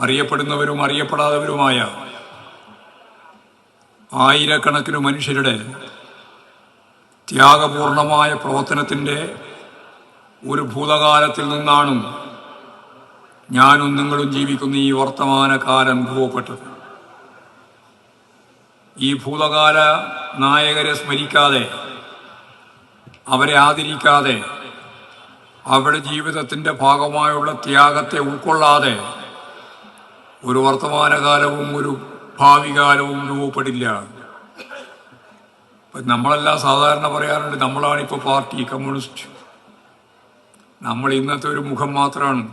അറിയപ്പെടുന്നവരും അറിയപ്പെടാത്തവരുമായ ആയിരക്കണക്കിന് മനുഷ്യരുടെ ത്യാഗപൂർണമായ പ്രവർത്തനത്തിന്റെ ഒരു ഭൂതകാലത്തിൽ നിന്നാണ് ഞാനും നിങ്ങളും ജീവിക്കുന്ന ഈ വർത്തമാനകാലം രൂപപ്പെട്ടത്. ഈ ഭൂതകാല നായകരെ സ്മരിക്കാതെ അവരെ ആദരിക്കാതെ അവരുടെ ജീവിതത്തിന്റെ ഭാഗമായുള്ള ത്യാഗത്തെ ഉൾക്കൊള്ളാതെ ഒരു വർത്തമാനകാലവും ഒരു ഭാവികാലവും രൂപപ്പെടില്ല. നമ്മളെല്ലാം സാധാരണ പറയാറുണ്ട് നമ്മളാണ് ഇപ്പോൾ പാർട്ടി കമ്മ്യൂണിസ്റ്റ്. നമ്മൾ ഇന്നത്തെ ഒരു മുഖം മാത്രമാണ്.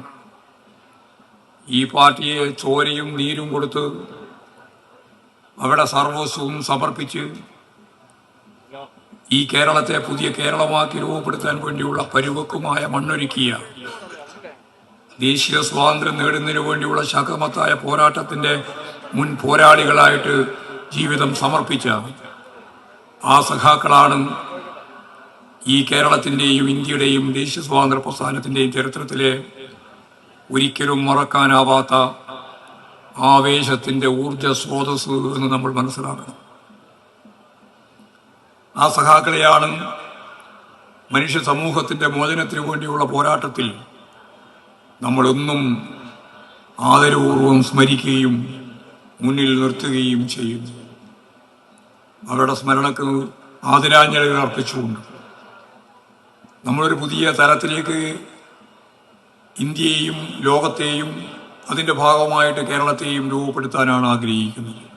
ഈ പാർട്ടിയെ ചോരയും നീരും കൊടുത്ത് അവിടെ സർവസ്വവും സമർപ്പിച്ച് ഈ കേരളത്തെ പുതിയ കേരളമാക്കി രൂപപ്പെടുത്താൻ വേണ്ടിയുള്ള പരുവക്കുമായ മണ്ണൊരുക്കിയ ദേശീയ സ്വാതന്ത്ര്യം നേടുന്നതിന് വേണ്ടിയുള്ള ശക്തമത്തായ പോരാട്ടത്തിന്റെ മുൻ പോരാളികളായിട്ട് ജീവിതം സമർപ്പിച്ച ആ സഖാക്കളാണ് ഈ കേരളത്തിന്റെയും ഇന്ത്യയുടെയും ദേശീയ സ്വാതന്ത്ര്യ പ്രസ്ഥാനത്തിന്റെയും ചരിത്രത്തിലെ ഒരിക്കലും മറക്കാനാവാത്ത ആവേശത്തിന്റെ ഊർജ സ്രോതസ് എന്ന് നമ്മൾ മനസ്സിലാക്കണം. ആ സഖാക്കളെയാണ് മനുഷ്യ സമൂഹത്തിന്റെ മോചനത്തിനു വേണ്ടിയുള്ള പോരാട്ടത്തിൽ നമ്മളൊന്നും ആദരപൂർവം സ്മരിക്കുകയും മുന്നിൽ നിർത്തുകയും ചെയ്യുന്നു. അവരുടെ സ്മരണക്ക് ആദരാഞ്ജലികൾ അർപ്പിച്ചുകൊണ്ട്. നമ്മളൊരു പുതിയ തലത്തിലേക്ക് ഇന്ത്യയെയും ലോകത്തെയും അതിന്റെ ഭാഗമായിട്ട് കേരളത്തെയും രൂപപ്പെടുത്താനാണ് ആഗ്രഹിക്കുന്നത്.